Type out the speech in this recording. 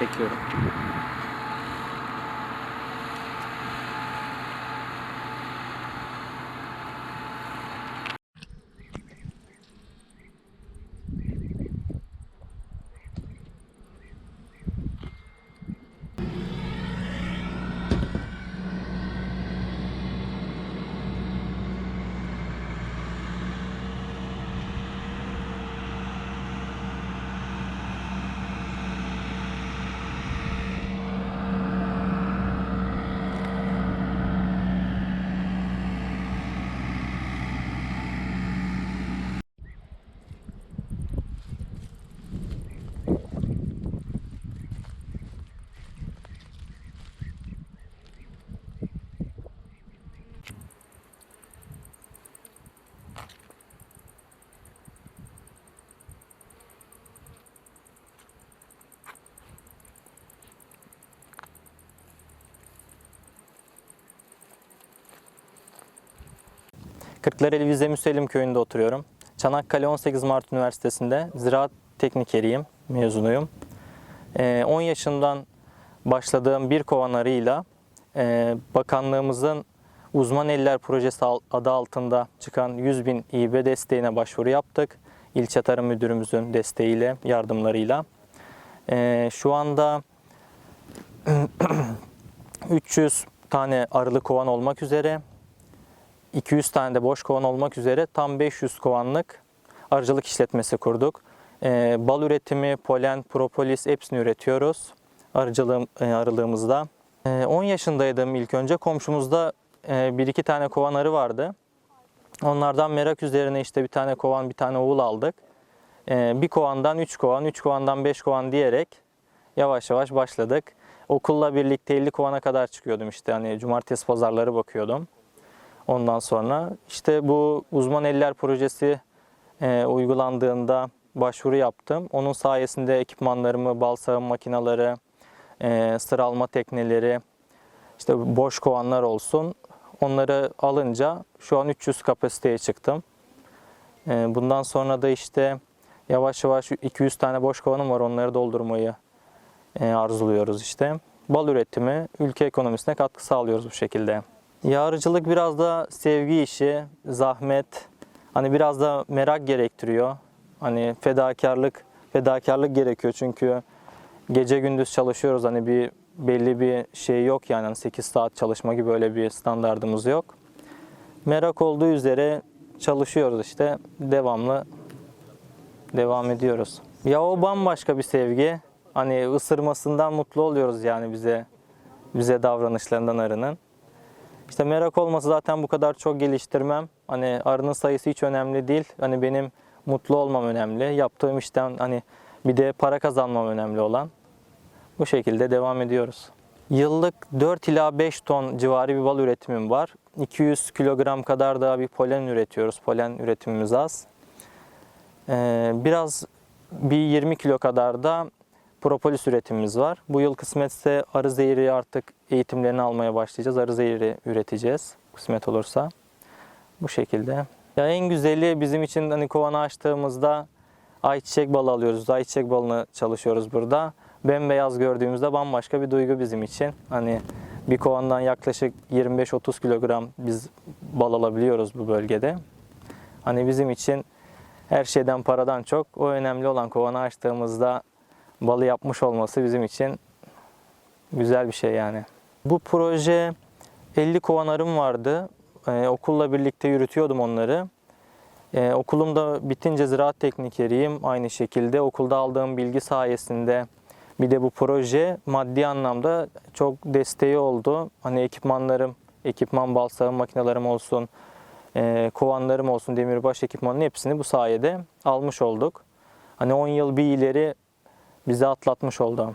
secure Kırklareli Vize Müsellim köyünde oturuyorum. Çanakkale 18 Mart Üniversitesi'nde ziraat teknikeriyim, mezunuyum. Ee, 10 yaşından başladığım bir kovan arıyla e, bakanlığımızın Uzman Eller Projesi adı altında çıkan 100 bin İB desteğine başvuru yaptık. İlçe Tarım Müdürümüzün desteğiyle, yardımlarıyla. Ee, şu anda 300 tane arılı kovan olmak üzere 200 tane de boş kovan olmak üzere tam 500 kovanlık arıcılık işletmesi kurduk. Ee, bal üretimi, polen, propolis hepsini üretiyoruz arıcılığım, e, arılığımızda. Ee, 10 yaşındaydım ilk önce. Komşumuzda e, bir iki tane kovan arı vardı. Onlardan merak üzerine işte bir tane kovan, bir tane oğul aldık. Ee, bir kovandan 3 kovan, 3 kovandan 5 kovan diyerek yavaş yavaş başladık. Okulla birlikte 50 kovana kadar çıkıyordum işte hani cumartesi pazarları bakıyordum. Ondan sonra işte bu uzman eller projesi e, uygulandığında başvuru yaptım. Onun sayesinde ekipmanlarımı, bal sağım makineleri, e, sıralma tekneleri, işte boş kovanlar olsun. Onları alınca şu an 300 kapasiteye çıktım. E, bundan sonra da işte yavaş yavaş 200 tane boş kovanım var. Onları doldurmayı e, arzuluyoruz işte. Bal üretimi, ülke ekonomisine katkı sağlıyoruz bu şekilde. Yağrıcılık biraz da sevgi işi, zahmet, hani biraz da merak gerektiriyor. Hani fedakarlık, fedakarlık gerekiyor çünkü gece gündüz çalışıyoruz. Hani bir belli bir şey yok yani Hani 8 saat çalışma gibi öyle bir standardımız yok. Merak olduğu üzere çalışıyoruz işte devamlı devam ediyoruz. Ya o bambaşka bir sevgi. Hani ısırmasından mutlu oluyoruz yani bize bize davranışlarından arının. İşte merak olması zaten bu kadar çok geliştirmem. Hani arının sayısı hiç önemli değil. Hani benim mutlu olmam önemli. Yaptığım işten hani bir de para kazanmam önemli olan. Bu şekilde devam ediyoruz. Yıllık 4 ila 5 ton civarı bir bal üretimim var. 200 kilogram kadar da bir polen üretiyoruz. Polen üretimimiz az. Ee, biraz bir 20 kilo kadar da propolis üretimimiz var. Bu yıl kısmetse arı zehri artık eğitimlerini almaya başlayacağız. Arı zehri üreteceğiz kısmet olursa. Bu şekilde. Ya en güzeli bizim için hani kovanı açtığımızda ayçiçek balı alıyoruz. Ayçiçek balını çalışıyoruz burada. Bembeyaz gördüğümüzde bambaşka bir duygu bizim için. Hani bir kovandan yaklaşık 25-30 kilogram biz bal alabiliyoruz bu bölgede. Hani bizim için her şeyden paradan çok o önemli olan kovanı açtığımızda balı yapmış olması bizim için güzel bir şey yani. Bu proje 50 kovan arım vardı. Ee, okulla birlikte yürütüyordum onları. Ee, okulum bitince ziraat teknikeriyim. Aynı şekilde okulda aldığım bilgi sayesinde bir de bu proje maddi anlamda çok desteği oldu. Hani ekipmanlarım, ekipman bal sağım makinelerim olsun, e, kovanlarım olsun, demirbaş ekipmanının hepsini bu sayede almış olduk. Hani 10 yıl bir ileri bizi atlatmış oldu.